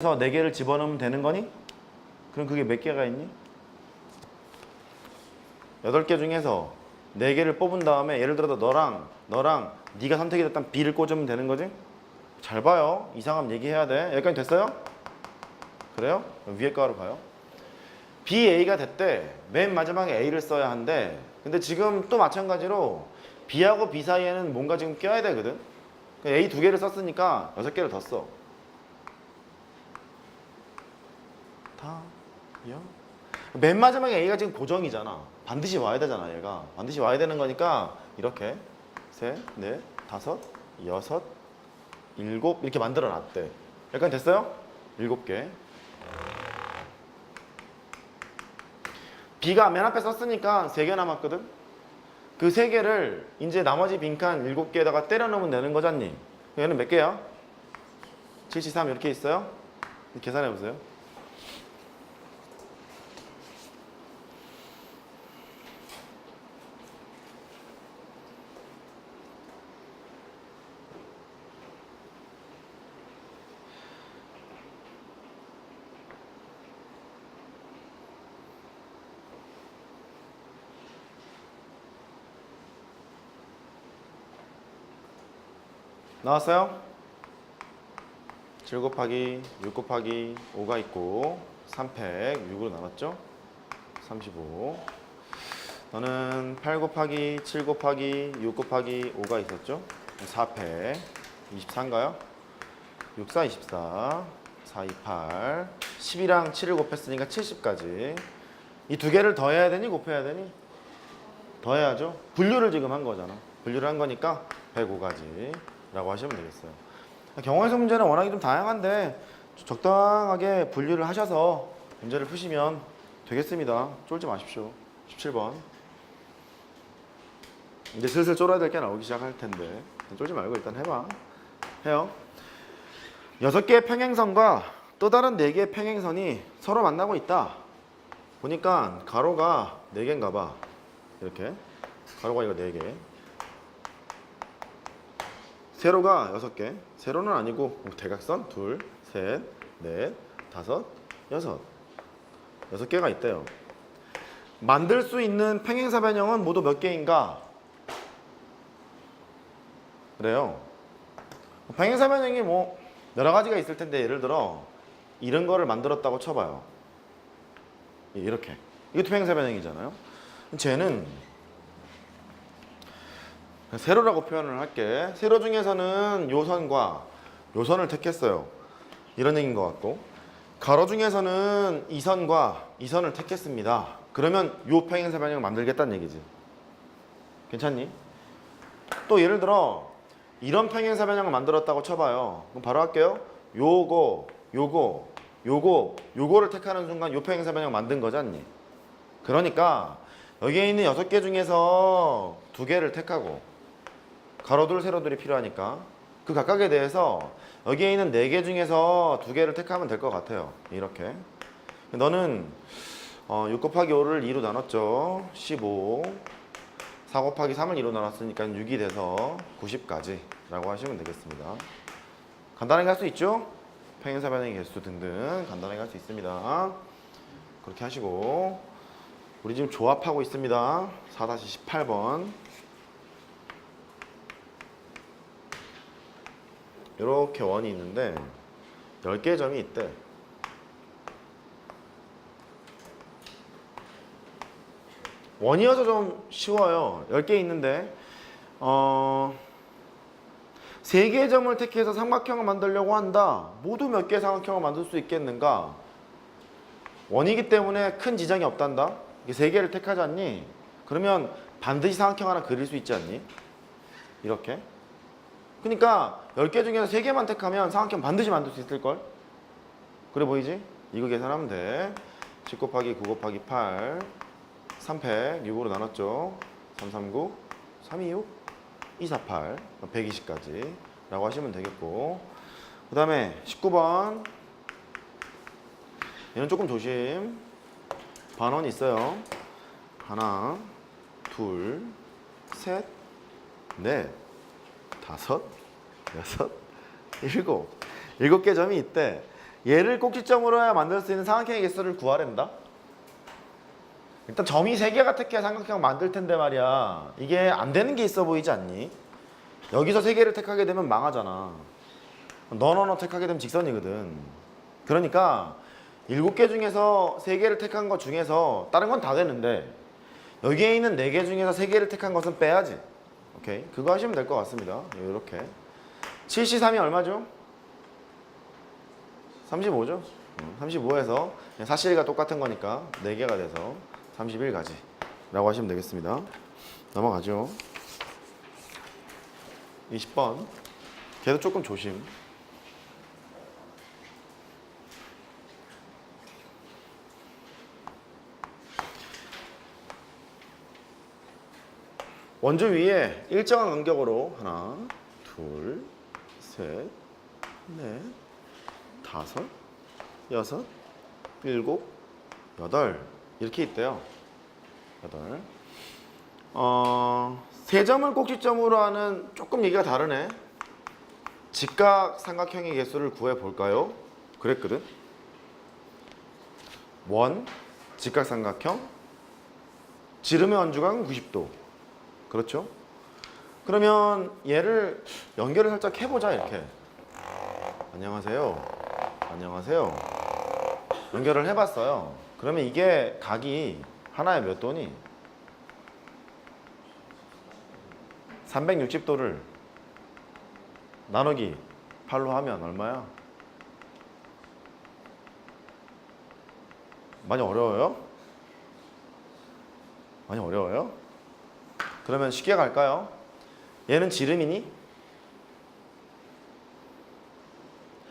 그래서 4개를 집어넣으면 되는 거니? 그럼 그게 몇 개가 있니? 8개 중에서 4개를 뽑은 다음에 예를 들어서 너랑 너랑 네가 선택이 됐던 B를 꽂으면 되는 거지? 잘 봐요. 이상하면 얘기해야 돼. 여기까지 됐어요? 그래요? 위에 거로 가요. BA가 됐대. 맨 마지막에 A를 써야 한대. 근데 지금 또 마찬가지로 B하고 B 사이에는 뭔가 지금 껴야 되거든. 그 A 두 개를 썼으니까 여섯 개를 더 써. 다, 요. 맨 마지막에 A가 지금 고정이잖아. 반드시 와야 되잖아, 얘가. 반드시 와야 되는 거니까 이렇게 셋, 넷, 다섯, 여섯, 일곱 이렇게 만들어 놨대. 약간 됐어요? 일곱 개. B가 맨 앞에 썼으니까 세 개 남았거든. 그 세 개를 이제 나머지 빈칸 일곱 개에다가 때려 넣으면 되는 거잖니. 얘는 몇 개야? 73 이렇게 있어요? 계산해 보세요. 나왔어요? 7 곱하기 6 곱하기 5가 있고 3팩 6으로 나눴죠? 35 너는 8 곱하기 7 곱하기 6 곱하기 5가 있었죠? 4팩 24인가요? 6, 4, 24 4, 2, 8 10이랑 7을 곱했으니까 70까지 이 두 개를 더해야 되니 곱해야 되니? 더해야죠 분류를 지금 한 거잖아 분류를 한 거니까 105가지 라고 하시면 되겠어요. 경우에서 문제는 워낙에 좀 다양한데 적당하게 분류를 하셔서 문제를 푸시면 되겠습니다. 쫄지 마십시오. 17번. 이제 슬슬 쫄아야 될 게 나오기 시작할 텐데 쫄지 말고 일단 해봐. 해요. 여섯 개의 평행선과 또 다른 네 개의 평행선이 서로 만나고 있다. 보니까 가로가 네 개인가 봐. 이렇게. 가로가 이거 네개 세로가 여섯 개. 세로는 아니고 대각선 둘, 셋, 넷, 다섯, 여섯. 여섯 개가 있대요. 만들 수 있는 평행사 변형은 모두 몇 개인가? 그래요. 평행사 변형이 뭐 여러 가지가 있을 텐데 예를 들어 이런 거를 만들었다고 쳐봐요. 이렇게. 이것도 평행사 변형이잖아요. 쟤는 세로라고 표현을 할게. 세로 중에서는 요선과 요선을 택했어요. 이런 얘기인 것 같고. 가로 중에서는 이선과 이선을 택했습니다. 그러면 요 평행사 변형을 만들겠다는 얘기지. 괜찮니? 또 예를 들어 이런 평행사 변형을 만들었다고 쳐봐요. 그럼 바로 할게요. 요거, 요거, 요거, 요거를 택하는 순간 요 평행사 변형 만든 거잖니. 그러니까 여기에 있는 여섯 개 중에서 두 개를 택하고 가로둘 세로둘이 필요하니까. 그 각각에 대해서 여기에 있는 네 개 중에서 두 개를 택하면 될 것 같아요. 이렇게. 너는 어, 6 곱하기 5를 2로 나눴죠. 15 4 곱하기 3을 2로 나눴으니까 6이 돼서 90까지 라고 하시면 되겠습니다. 간단하게 할 수 있죠? 평행사 변형의 개수 등등 간단하게 할 수 있습니다. 그렇게 하시고. 우리 지금 조합하고 있습니다. 4-18번 이렇게 원이 있는데 10개의 점이 있대. 원이어서 좀 쉬워요. 10개 있는데 어 3개의 점을 택해서 삼각형을 만들려고 한다. 모두 몇 개의 삼각형을 만들 수 있겠는가? 원이기 때문에 큰 지장이 없단다. 이게 3개를 택하지 않니? 그러면 반드시 삼각형 하나 그릴 수 있지 않니? 이렇게. 그러니까 10개 중에서 3개만 택하면 삼각형 반드시 만들 수 있을걸? 그래 보이지? 이거 계산하면 돼. 10 곱하기 9 곱하기 8 3팩 6으로 나눴죠. 339 326 248 120까지 라고 하시면 되겠고 그 다음에 19번 얘는 조금 조심 반원 있어요. 하나 둘셋넷 다섯, 여섯, 일곱. 일곱 개 점이 있대. 얘를 꼭지점으로 해야 만들 수 있는 삼각형의 개수를 구하랜다. 일단 점이 세 개가 택해야 삼각형 만들 텐데 말이야. 이게 안 되는 게 있어 보이지 않니? 여기서 세 개를 택하게 되면 망하잖아. 너너너 택하게 되면 직선이거든. 그러니까 일곱 개 중에서 세 개를 택한 것 중에서 다른 건 다 되는데 여기에 있는 네 개 중에서 세 개를 택한 것은 빼야지. 오케이. 그거 하시면 될 것 같습니다. 이렇게. 7C3이 얼마죠? 35죠? 35에서 사실과 똑같은 거니까 4개가 돼서 31가지 라고 하시면 되겠습니다. 넘어가죠. 20번. 걔도 조금 조심. 원주 위에 일정한 간격으로 하나, 둘, 셋, 넷, 다섯, 여섯, 일곱, 여덟 이렇게 있대요. 여덟. 어, 세 점을 꼭지점으로 하는 조금 얘기가 다르네. 직각 삼각형의 개수를 구해 볼까요? 그랬거든. 원 직각 삼각형 지름의 원주각은 90도. 그렇죠? 그러면 얘를 연결을 살짝 해보자 이렇게. 안녕하세요. 안녕하세요. 연결을 해봤어요. 그러면 이게 각이 하나에 몇 도니? 360도를 나누기 8로 하면 얼마야? 많이 어려워요? 많이 어려워요? 그러면 쉽게 갈까요? 얘는 지름이니?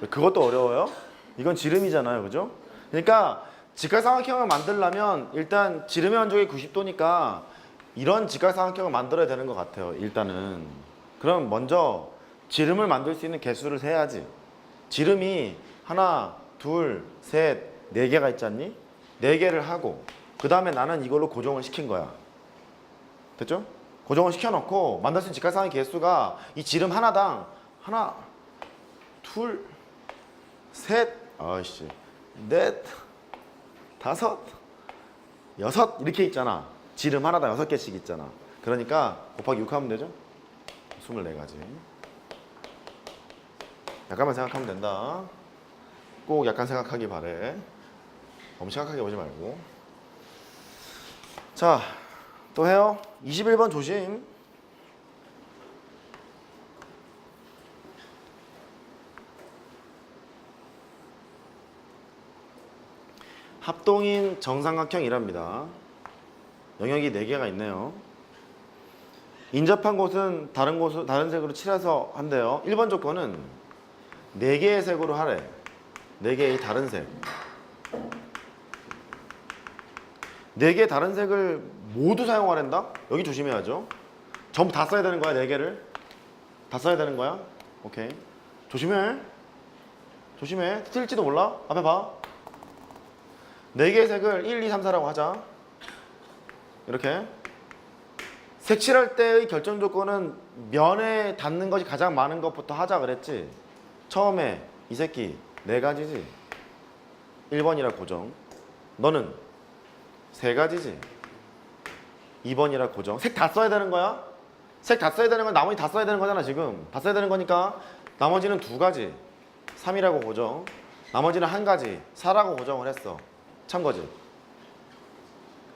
왜 그것도 어려워요? 이건 지름이잖아요, 그죠? 그러니까 직각삼각형을 만들려면 일단 지름의 원적이 90도니까 이런 직각삼각형을 만들어야 되는 것 같아요. 일단은 그럼 먼저 지름을 만들 수 있는 개수를 세야지. 지름이 하나, 둘, 셋, 네 개가 있지 않니? 네 개를 하고 그 다음에 나는 이걸로 고정을 시킨 거야. 됐죠? 고정을 시켜놓고 만들 수 있는 직각삼각형 개수가 이 지름 하나당 하나, 둘, 셋, 아이씨, 넷, 다섯, 여섯 이렇게 있잖아. 지름 하나당 여섯 개씩 있잖아. 그러니까 곱하기 6 하면 되죠? 24가지. 약간만 생각하면 된다. 꼭 약간 생각하기 바래. 너무 심각하게 보지 말고. 자, 또 해요. 21번 조심. 합동인 정삼각형이랍니다. 영역이 4개가 있네요. 인접한 곳은 다른 곳 다른 색으로 칠해서 한대요. 1번 조건은 4개의 색으로 하래. 4개의 다른 색. 4개의 다른 색을 모두 사용하란다? 여기 조심해야죠. 전부 다 써야 되는 거야, 4개를. 다 써야 되는 거야. 오케이. 조심해. 조심해. 틀릴지도 몰라. 앞에 봐. 네 개의 색을 1, 2, 3, 4라고 하자. 이렇게. 색칠할 때의 결정 조건은 면에 닿는 것이 가장 많은 것부터 하자 그랬지. 처음에 이 새끼 네 가지지. 1번이라 고정. 너는 세 가지지. 2번이라 고정. 색 다 써야 되는 거야? 색 다 써야 되는 건 나머지 다 써야 되는 거잖아, 지금. 다 써야 되는 거니까 나머지는 두 가지. 3이라고 고정. 나머지는 한 가지. 4라고 고정을 했어. 참거지.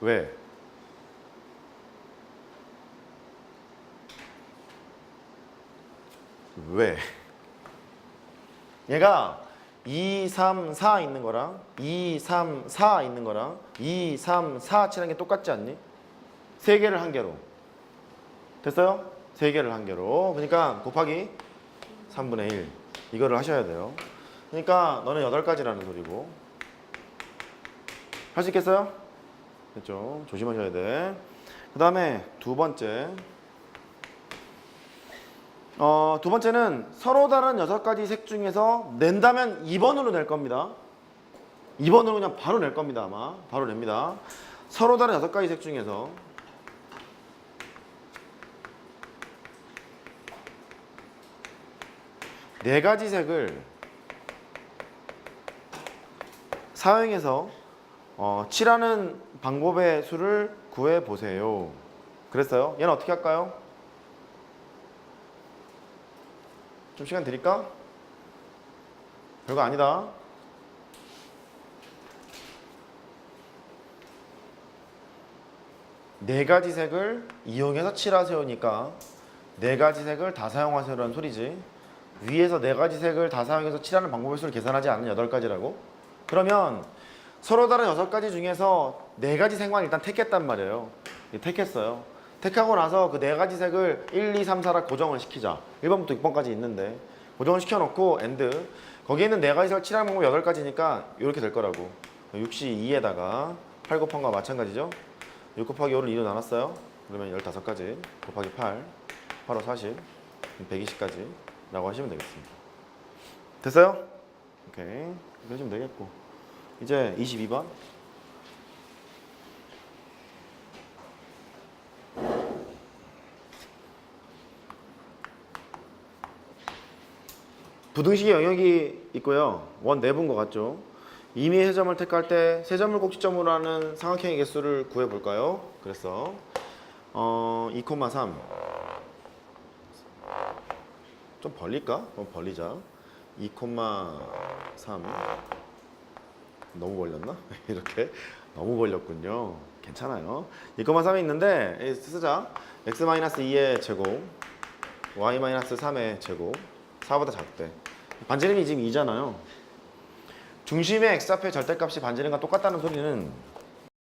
왜? 왜? 얘가 2, 3, 4 있는 거랑 2, 3, 4 있는 거랑 2, 3, 4 칠한 게 똑같지 않니? 세 개를 한 개로. 됐어요? 세 개를 한 개로. 그러니까 곱하기 3분의 1. 이거를 하셔야 돼요. 그러니까 너는 8가지라는 소리고. 할 수 있겠어요? 됐죠? 조심하셔야 돼. 그 다음에 두 번째. 어, 두 번째는 서로 다른 여섯 가지 색 중에서 낸다면 2번으로 낼 겁니다. 2번으로 그냥 바로 낼 겁니다, 아마. 바로 냅니다. 서로 다른 여섯 가지 색 중에서 네 가지 색을 사형에서 어, 7하는 방법의 수를 구해 보세요. 그랬어요. 얘는 어떻게 할까요? 좀 시간 드릴까? 별거 아니다. 네 가지 색을 이용해서 칠하세요니까 네 가지 색을 다 사용하세요라는 소리지. 위에서 네 가지 색을 다 사용해서 칠하는 방법의 수를 계산하지 않은 여덟 가지라고? 그러면 서로 다른 여섯 가지 중에서 네 가지 색만 일단 택했단 말이에요. 이 택했어요. 택하고 나서 그 네 가지 색을 1, 2, 3, 4라 고정을 시키자. 1번부터 6번까지 있는데 고정을 시켜놓고 엔드 거기에 있는 네 가지 색을 칠하는 방법 여덟 가지니까 이렇게 될 거라고. 62에다가 8 곱한 거와 마찬가지죠. 6 곱하기 5를 2로 나눴어요. 그러면 15가지 곱하기 8, 8, 5, 40, 120까지 라고 하시면 되겠습니다. 됐어요? 오케이. 이렇게 하시면 되겠고. 이제 22번. 부등식의 영역이 있고요. 원 내분 것 같죠? 이미 해점을 택할 때 세점을 꼭지점으로 하는 삼각형의 개수를 구해 볼까요? 그래서 어, 2,3. 좀 벌릴까? 좀 벌리자. 2,3. 너무 벌렸나? 이렇게 너무 벌렸군요. 괜찮아요. 2,3이 있는데 예, 쓰자. x-2의 제곱, y-3의 제곱, 4보다 작대. 반지름이 지금 2잖아요. 중심의 x 앞의 절대값이 반지름과 똑같다는 소리는